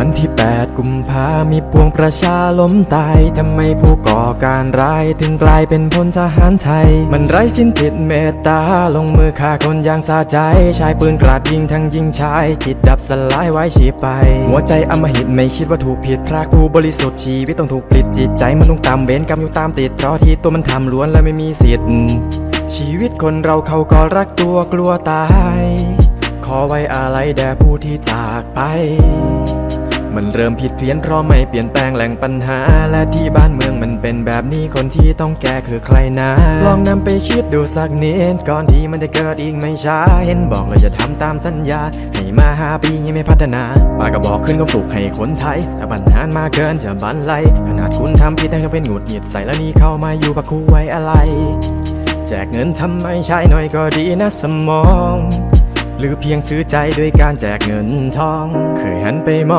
วันที่ 8 กุมภามีปวงประชาล้มตายทำไมผู้ก่อการร้ายถึงกลายเป็นพลทหารไทย มันไร้สิ้นจิตเมตตา ลงมือฆ่าคนอย่างสาใจ ชายปืนกราดยิงทั้งยิงชายจิตดับสลายไว้ชีไป หัวใจอำมหิตไม่คิดว่าถูกผิดพรากผู้บริสุทธิ์ชีวิตต้องถูกปลิดจิตใจมันต้องตามเวรกรรมอยู่ตามติดเพราะที่ตัวมันทำล้วนและไม่มีสิทธิ์ ชีวิตคนเราเขาก็รักตัวกลัวตาย ขอไว้อาลัยแด่ผู้ที่จากไป มันเริ่มผิดเพี้ยนเพราะไม่เปลี่ยนแปลงแหล่งปัญหา และที่บ้านเมืองมันเป็นแบบนี้คนที่ต้องแก้คือใครนะ ลองนำไปคิดดูสักนิด ก่อนที่มันจะเกิดอีกไม่ช้า เห็นบอกเราจะทำตามสัญญา ให้มาหาปียังไม่พัฒนาป้าก็บอกขึ้นก็ปลุกให้คนไทย แต่ปัญหามาเกินจะบันไลขนาดคุณทำผิดแต่ก็เป็นหงุดหงิดใส่แล้วนี่เข้ามาอยู่ปักคูไว้อะไร แจกเงินทำไมใช้หน่อยก็ดีนะสมอง หรือเพียงซื้อใจด้วยการแจกเงินทอง เคยหันไปมอง